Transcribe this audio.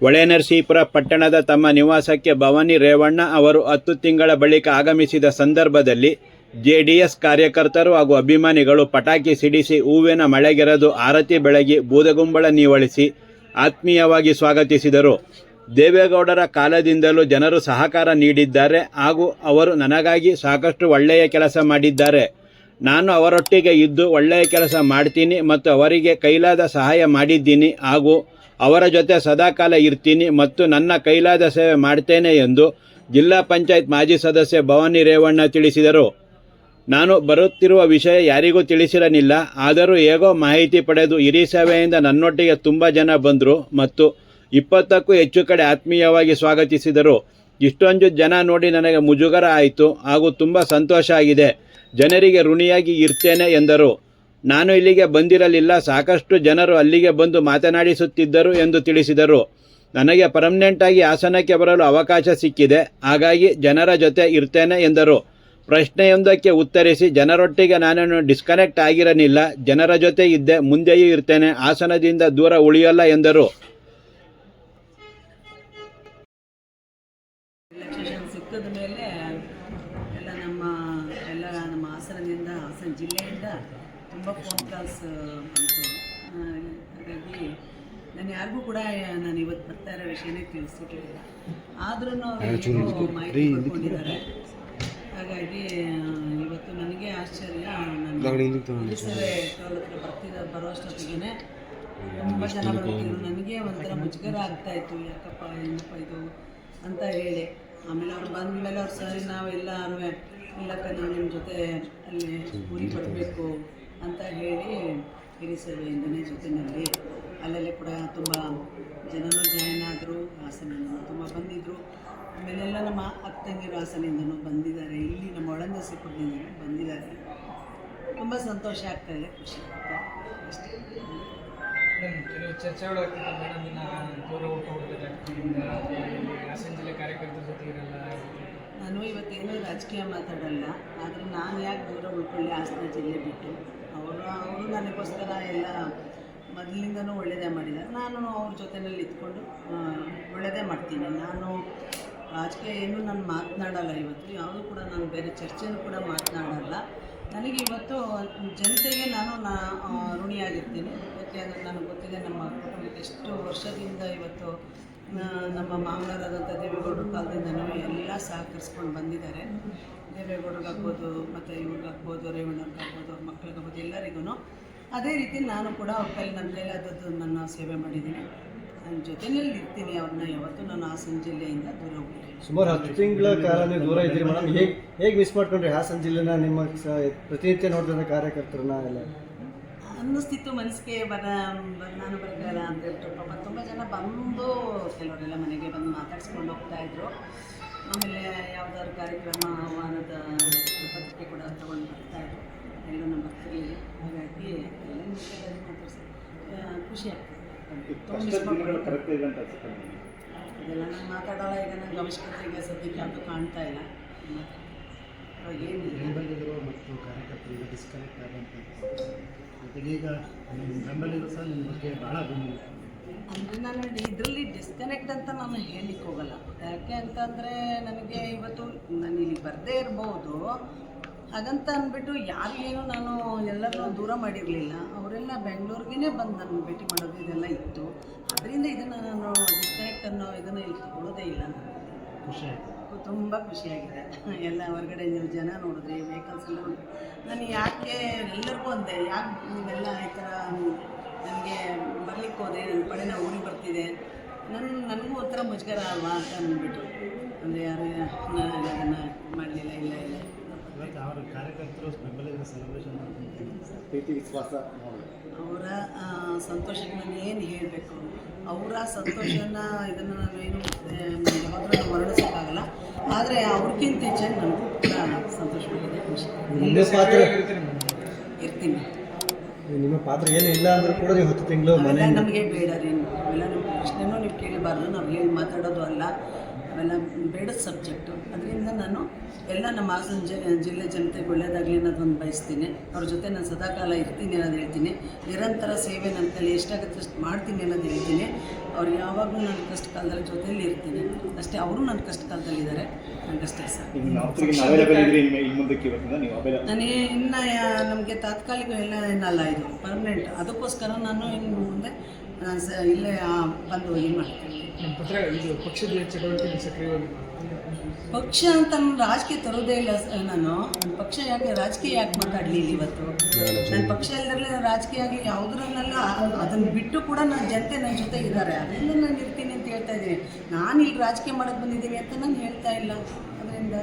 ಹೊಳೆನರಸೀಪುರ ಪಟ್ಟಣದ ತಮ್ಮ ನಿವಾಸಕ್ಕೆ ಭವಾನಿ ರೇವಣ್ಣ ಅವರು ಹತ್ತು ತಿಂಗಳ ಬಳಿಕ ಆಗಮಿಸಿದ ಸಂದರ್ಭದಲ್ಲಿ ಜೆಡಿಎಸ್ ಕಾರ್ಯಕರ್ತರು ಹಾಗೂ ಅಭಿಮಾನಿಗಳು ಪಟಾಕಿ ಸಿಡಿಸಿ ಹೂವಿನ ಮಳೆಗೆರೆದು ಆರತಿ ಬೆಳಗಿ ಬೂದಗುಂಬಳ ನೀವಳಿಸಿ ಆತ್ಮೀಯವಾಗಿ ಸ್ವಾಗತಿಸಿದರು. ದೇವೇಗೌಡರ ಕಾಲದಿಂದಲೂ ಜನರು ಸಹಕಾರ ನೀಡಿದ್ದಾರೆ ಹಾಗೂ ಅವರು ನನಗಾಗಿ ಸಾಕಷ್ಟು ಒಳ್ಳೆಯ ಕೆಲಸ ಮಾಡಿದ್ದಾರೆ. ನಾನು ಅವರೊಟ್ಟಿಗೆ ಇದ್ದು ಒಳ್ಳೆಯ ಕೆಲಸ ಮಾಡ್ತೀನಿ ಮತ್ತು ಅವರಿಗೆ ಕೈಲಾದ ಸಹಾಯ ಮಾಡಿದ್ದೀನಿ ಹಾಗೂ ಅವರ ಜೊತೆ ಸದಾಕಾಲ ಇರ್ತೀನಿ ಮತ್ತು ನನ್ನ ಕೈಲಾದ ಸೇವೆ ಮಾಡ್ತೇನೆ ಎಂದು ಜಿಲ್ಲಾ ಪಂಚಾಯತ್ ಮಾಜಿ ಸದಸ್ಯ ಭವಾನಿ ರೇವಣ್ಣ ತಿಳಿಸಿದರು. ನಾನು ಬರುತ್ತಿರುವ ವಿಷಯ ಯಾರಿಗೂ ತಿಳಿಸಿರಲಿಲ್ಲ. ಆದರೂ ಹೇಗೋ ಮಾಹಿತಿ ಪಡೆದು ಹಿರಿ ಸೇವೆಯಿಂದ ನನ್ನೊಟ್ಟಿಗೆ ತುಂಬ ಜನ ಬಂದರು ಮತ್ತು ಇಪ್ಪತ್ತಕ್ಕೂ ಹೆಚ್ಚು ಕಡೆ ಆತ್ಮೀಯವಾಗಿ ಸ್ವಾಗತಿಸಿದರು. ಇಷ್ಟೊಂದು ಜನ ನೋಡಿ ನನಗೆ ಮುಜುಗರ ಆಯಿತು ಹಾಗೂ ತುಂಬ ಸಂತೋಷ ಆಗಿದೆ. ಜನರಿಗೆ ಋಣಿಯಾಗಿ ಇರ್ತೇನೆ ಎಂದರು. ನಾನು ಇಲ್ಲಿಗೆ ಬಂದಿರಲಿಲ್ಲ, ಸಾಕಷ್ಟು ಜನರು ಅಲ್ಲಿಗೆ ಬಂದು ಮಾತನಾಡಿಸುತ್ತಿದ್ದರು ಎಂದು ತಿಳಿಸಿದರು. ನನಗೆ ಪರ್ಮನೆಂಟಾಗಿ ಆಸನಕ್ಕೆ ಬರಲು ಅವಕಾಶ ಸಿಕ್ಕಿದೆ, ಹಾಗಾಗಿ ಜನರ ಜೊತೆ ಇರ್ತೇನೆ ಎಂದರು. ಪ್ರಶ್ನೆಯೊಂದಕ್ಕೆ ಉತ್ತರಿಸಿ, ಜನರೊಟ್ಟಿಗೆ ನಾನು ಡಿಸ್ಕನೆಕ್ಟ್ ಆಗಿರಲಿಲ್ಲ, ಜನರ ಜೊತೆ ಇದ್ದೆ, ಮುಂದೆಯೂ ಇರ್ತೇನೆ, ಹಾಸನದಿಂದ ದೂರ ಉಳಿಯಲ್ಲ ಎಂದರು. ತುಂಬ ಫೋನ್ ಕಾಲ್ಸ್ ಬಂತು. ಹಾಗಾಗಿ ನಾನು ಯಾರಿಗೂ ಕೂಡ ನಾನು ಇವತ್ತು ಬರ್ತಾ ಇರೋ ವಿಷಯನೇ ತಿಳಿಸ್ಬಿಟ್ಟಿಲ್ಲ ಆದ್ರೂ ಅವರು ಮಾಹಿತಿ ಪಡ್ಕೊಂಡಿದ್ದಾರೆ ಹಾಗಾಗಿ ಇವತ್ತು ನನಗೆ ಆಶ್ಚರ್ಯ ನಾನು ಹತ್ರ ಬರ್ತಿದ್ದ ಬರೋಷ್ಟೊತ್ತಿಗೆ ತುಂಬ ಜನ ಬರ್ತಿದ್ರು. ನನಗೆ ಒಂಥರ ಮುಜುಗರ ಆಗ್ತಾ ಇತ್ತು ಯಾಕಪ್ಪ ಏನಪ್ಪ ಇದು ಅಂತ ಹೇಳಿ. ಆಮೇಲೆ ಅವ್ರು ಬಂದ ಮೇಲೆ ಅವ್ರು ಸರಿ ನಾವೆಲ್ಲರೂ ಇಲ್ಲ ನಾವು ನಿಮ್ಮ ಜೊತೆ ಅಲ್ಲಿ ಊರಿಗೆ ಬರಬೇಕು. ಅಂತ ಹೇಳಿ ಹಿರಿ ಸೇವೆಯಿಂದನೇ ಜೊತೆಯಲ್ಲಿ ಅಲ್ಲಲ್ಲಿ ಕೂಡ ತುಂಬ ಜನರು ಜಾಯಿನ್ ಆದರು ಹಾಸನಿಂದ ತುಂಬ ಬಂದಿದ್ದರು ಆಮೇಲೆಲ್ಲ ನಮ್ಮ ಅಕ್ಕ ತಂಗಿರು ಹಾಸನಿಂದನೂ ಬಂದಿದ್ದಾರೆ. ಇಲ್ಲಿ ನಮ್ಮ ಒಳಂದಸಿಪುರದಿಂದನೂ ಬಂದಿದ್ದಾರೆ. ತುಂಬ ಸಂತೋಷ ಆಗ್ತಾ ಇದೆ ಖುಷಿ ಆಗ್ತಾ ಅಷ್ಟೇ. ಕೆಲವು ಚರ್ಚೆಗಳು ಆಗ್ತಿತ್ತು. ಮೇಡಮ್ ಇನ್ನ ದೂರ ಹೋಗ್ತಾ ಹಾಸನ ಜಿಲ್ಲೆ ಕಾರ್ಯಕರ್ತರ ಜೊತೆ ಇರಲ್ಲ. ನಾನು ಇವತ್ತೇನು ರಾಜಕೀಯ ಮಾತಾಡಲ್ಲ. ಆದರೆ ನಾನು ಯಾಕೆ ದೂರ ಉಳ್ಕೊಳ್ಳಿ ಹಾಸನ ಜಿಲ್ಲೆ ಬಿಟ್ಟು? ಅವರು ಅವರು ನನಗೋಸ್ಕರ ಎಲ್ಲ ಮೊದಲಿಂದನೂ ಒಳ್ಳೆಯದೇ ಮಾಡಿದ್ದಾರೆ ನಾನು ಅವ್ರ ಜೊತೆಯಲ್ಲಿ ಇದ್ಕೊಂಡು ಒಳ್ಳೆಯದೇ ಮಾಡ್ತೀನಿ. ನಾನು ರಾಜಕೀಯ ಏನು ನಾನು ಮಾತನಾಡಲ್ಲ ಇವತ್ತು. ಯಾವುದೂ ಕೂಡ ನಾನು ಬೇರೆ ಚರ್ಚೆನೂ ಕೂಡ ಮಾತನಾಡಲ್ಲ. ನನಗೆ ಇವತ್ತು ಜನತೆಗೆ ನಾನು ನಾ ಋಣಿಯಾಗಿರ್ತೀನಿ. ಯಾಕೆ ಅಂದರೆ ನನಗೆ ಗೊತ್ತಿದೆ ನಮ್ಮ ಕುಟುಂಬಕ್ಕೆ ಎಷ್ಟು ವರ್ಷದಿಂದ ಇವತ್ತು ನಮ್ಮ ಮಾಮನವರಾದಂಥ ದೇವೇಗೌಡರ ಕಾಲದಿಂದನೂ ಎಲ್ಲ ಸಹಕರಿಸ್ಕೊಂಡು ಬಂದಿದ್ದಾರೆ. ದೇವೇಗೌಡರಿಗಾಗ್ಬೋದು ಮತ್ತು ಇವ್ರಿಗಾಗ್ಬೋದು ರೇವಣ್ಣವ್ರಿಗಾಗ್ಬೋದು ಅವ್ರ ಮಕ್ಕಳಿಗಾಗ್ಬೋದು ಎಲ್ಲರಿಗೂ ಅದೇ ರೀತಿ ನಾನು ಕೂಡ ಅವ್ರ ಕೈಲಿ ನನ್ನ ಕೈಲಾದದ್ದು ನನ್ನ ಸೇವೆ ಮಾಡಿದ್ದೀನಿ. ನನ್ನ ಜೊತೆಯಲ್ಲಿ ಇರ್ತೀನಿ, ಅವ್ರನ್ನ ಯಾವತ್ತೂ ನಾನು ಹಾಸನ ಜಿಲ್ಲೆಯಿಂದ ದೂರ ಹೋಗ್ತೀನಿ. ಸುಮಾರು ಹತ್ತು ತಿಂಗಳ ಕಾಲ ನೀವು ದೂರ ಇದ್ದೀರಿ ಮೇಡಮ್. ಹೇಗೆ ಹೇಗೆ ಮಿಸ್ ಮಾಡ್ಕೊಂಡ್ರಿ ಹಾಸನ ಜಿಲ್ಲೆನ ನಿಮ್ಮ ಪ್ರತಿನಿತ್ಯ ನೋಡ್ದಂಥ ಕಾರ್ಯಕರ್ತರನ್ನ ಎಲ್ಲ? ಅನ್ನಿಸ್ತಿತ್ತು ಮನಸ್ಸಿಗೆ ಬರ ಬರ ನಾನು ಬರಗಾಲ ಅಂತ ಹೇಳ್ಬಿಟ್ಟು ಪಾಪ ತುಂಬ ಜನ ಬಂದು ಕೆಲವರೆಲ್ಲ ಮನೆಗೆ ಬಂದು ಮಾತಾಡಿಸ್ಕೊಂಡು ಹೋಗ್ತಾ ಇದ್ರು. ಆಮೇಲೆ ಯಾವುದಾದ್ರು ಕಾರ್ಯಕ್ರಮ ಆಹ್ವಾನದ ಪತ್ರಿಕೆ ಕೂಡ ತೊಗೊಂಡು ಬರ್ತಾಯಿದ್ರು ಎಲ್ಲೂ ನಮ್ಮ ಬರ್ತಿರ್ಲಿಲ್ಲ. ಹಾಗಾಗಿ ಎಲ್ಲ ವಿಷಯದಲ್ಲಿ ಮಾತಾಡ್ಸಿ ಆ, ಖುಷಿ ಆಗ್ತದೆ ಇದೆಲ್ಲ ನಾನು ಮಾತಾಡೋಲ್ಲ ಈಗ ನನಗೆ ಅವಶ್ಯಕತೆ ಈಗ ಸದ್ಯಕ್ಕೆ ಅದು ಕಾಣ್ತಾ ಇಲ್ಲ. ಅವಾಗ ಏನಿಲ್ಲ. ಮತ್ತು ಕಾರ್ಯಕರ್ತರಿಂದ ಡಿಸ್ಕನೆಕ್ಟ್ ಆದಂಥ ಜೊತೆಗೆ ಈಗ ನಿಮ್ಮ ಬೆಂಬಲಿಗರು ಸಹ ನಿಮ್ಮ ಬಗ್ಗೆ ಬೆಂಬಲ ಅಂದರೆ ನಾನು ಇದರಲ್ಲಿ ಡಿಸ್ಕನೆಕ್ಟ್ ಅಂತ ನಾನು ಹೇಳಲಿಕ್ಕೆ ಹೋಗಲ್ಲ. ಯಾಕೆ ಅಂತಂದರೆ ನನಗೆ ಇವತ್ತು ನಾನು ಇಲ್ಲಿ ಬರದೇ ಇರ್ಬೋದು. ಹಾಗಂತ ಅಂದ್ಬಿಟ್ಟು ಯಾರಿಗೇನು ನಾನು ಎಲ್ಲರನ್ನೂ ದೂರ ಮಾಡಿರಲಿಲ್ಲ. ಅವರೆಲ್ಲ ಬೆಂಗಳೂರಿಗೇ ಬಂದು ನಾನು ಭೇಟಿ ಮಾಡೋದು ಇದೆಲ್ಲ ಇತ್ತು. ಅದರಿಂದ ಇದನ್ನು ನಾನು ಡಿಸ್ಕನೆಕ್ಟ್ ಅನ್ನೋ ಇದನ್ನು ಇಲ್ಲಿ ತಗೊಳ್ಳೋದೇ ಇಲ್ಲ ನಾನು ಖುಷಿ ಆಯಿತು. ತುಂಬ ಖುಷಿಯಾಗಿದೆ. ಎಲ್ಲ ಹೊರಗಡೆ ನೀವು ಜನ ನೋಡಿದ್ರಿ ವೆಹಿಕಲ್ಸ್ ಎಲ್ಲ ನೋಡಿದ್ರಿ. ನಾನು ಯಾಕೆ ಎಲ್ಲರಿಗೂ ಅಂದೆ ಯಾಕೆ ನೀವೆಲ್ಲ ಈ ಥರ ನನಗೆ ಬರ್ಲಿಕ್ಕೆ ಹೋದೆ ನನ್ನ ಪಡೆ ನಾವು ಊರಿಗೆ ಬರ್ತಿದೆ ನನ್ನ ನನಗೂ ಒಂಥರ ಮುಜುಗರ ಅಲ್ವಾ ಅಂತ ಅಂದ್ಬಿಟ್ಟು. ಅಂದರೆ ಯಾರು ನಾನು ಅದನ್ನು ಮಾಡಲಿಲ್ಲ ಇಲ್ಲ ಇಲ್ಲ. ಅವರ ಕಾರ್ಯಕರ್ತರು ಬೆಂಬಲಿಗರ ಸೆಲೆಬ್ರೇಷನ್ ಪ್ರೀತಿ ವಿಶ್ವಾಸ ಅವರ ಸಂತೋಷಕ್ಕೆ ನಾನು ಏನು ಹೇಳಬೇಕು? ಅವರ ಸಂತೋಷನ ಇದನ್ನು ನಾನು ಏನು ಯಾವಾಗಲೂ ವರ್ಣಿಸೋಕ್ಕಾಗಲ್ಲ ಆದರೆ ಅವ್ರಿಗಿಂತ ಹೆಚ್ಚಾಗಿ ನನಗೂ ಕೂಡ ಸಂತೋಷವಾಗಿದೆ ಖುಷಿ. ನಿಮ್ಮ ಪಾತ್ರ? ಇರ್ತೀರಿ ಇರ್ತೀನಿ. ನಿಮ್ಮ ಪಾತ್ರ ಏನು ಇಲ್ಲ ಅಂದ್ರೆ ಕೂಡ ನೀವು ಹತ್ತು ತಿಂಗಳು ಮನೆ ನಮಗೆ ಬೇಡ ರೀ. ಪ್ರಶ್ನೆನೂ ನೀವು ಹೇಳಿ ಮಾತಾಡೋದು ಅಲ್ಲ. ಅವೆಲ್ಲ ಬೇಡ ಸಬ್ಜೆಕ್ಟು. ಅದರಿಂದ ನಾನು ಎಲ್ಲ ನಮ್ಮ ಹಾಸನ ಜ ಜಿಲ್ಲೆ ಜನತೆಗೆ ಒಳ್ಳೆಯದಾಗಲಿ ಅನ್ನೋದೊಂದು ಬಯಸ್ತೀನಿ. ಅವ್ರ ಜೊತೆ ನಾನು ಸದಾಕಾಲ ಇರ್ತೀನಿ ಅನ್ನೋದು ಹೇಳ್ತೀನಿ. ನಿರಂತರ ಸೇವೆ ನನ್ನ ತಲೆ ಎಷ್ಟಾಗುತ್ತೆ ಅಷ್ಟು ಮಾಡ್ತೀನಿ ಅನ್ನೋದು ಹೇಳ್ತೀನಿ. ಅವ್ರು ಯಾವಾಗಲೂ ನನ್ನ ಕಷ್ಟ ಕಾಲದಲ್ಲಿ ಜೊತೆಯಲ್ಲಿ ಇರ್ತೀನಿ. ಅಷ್ಟೇ ಅವರು ನನ್ನ ಕಷ್ಟ ಕಾಲದಲ್ಲಿ ಇದ್ದಾರೆ. ನನಗಷ್ಟೇ ಸರ್ ನಾನು ಇನ್ನು ನಮಗೆ ತಾತ್ಕಾಲಿಕ ಎಲ್ಲ ಏನಲ್ಲ ಇದು ಪರ್ಮನೆಂಟ್ ಅದಕ್ಕೋಸ್ಕರ ನಾನು ಇನ್ನು ಮುಂದೆ ನಾನು ಸ ಇಲ್ಲೇ ಆ, ಬಂದು ಹೋಗಿ ಮಾಡ್ತೀನಿ. ನಮ್ಮ ಪತ್ರ ಇದು ಪಕ್ಷದ ಚಟುವಟಿಕೆ ಸಕ್ರಿಯವಾಗಿ ಪಕ್ಷ ಅಂತ ನಾನು ರಾಜಕೀಯ ತರೋದೇ ಇಲ್ಲ ಸ- ನಾನು. ನನ್ನ ಪಕ್ಷ ಯಾಕೆ ರಾಜಕೀಯ ಯಾಕೆ ಮಾತಾಡಲಿ ಇವತ್ತು? ನನ್ನ ಪಕ್ಷ ಇಲ್ಲದಲ್ಲೇ ರಾಜಕೀಯ ಆಗಿ ಯಾವುದ್ರನ್ನೆಲ್ಲ ಅದನ್ನು ಬಿಟ್ಟು ಕೂಡ ನನ್ನ ಜನತೆ ನನ್ನ ಜೊತೆ ಇದ್ದಾರೆ. ಅದರಿಂದ ನಾನು ಇರ್ತೀನಿ ಅಂತ ಹೇಳ್ತಾ ಇದ್ದೀನಿ. ನಾನು ಇಲ್ಲಿ ರಾಜಕೀಯ ಮಾಡೋಕ್ಕೆ ಬಂದಿದ್ದೀನಿ ಅಂತ ನಾನು ಹೇಳ್ತಾ ಇಲ್ಲ. ಅದರಿಂದ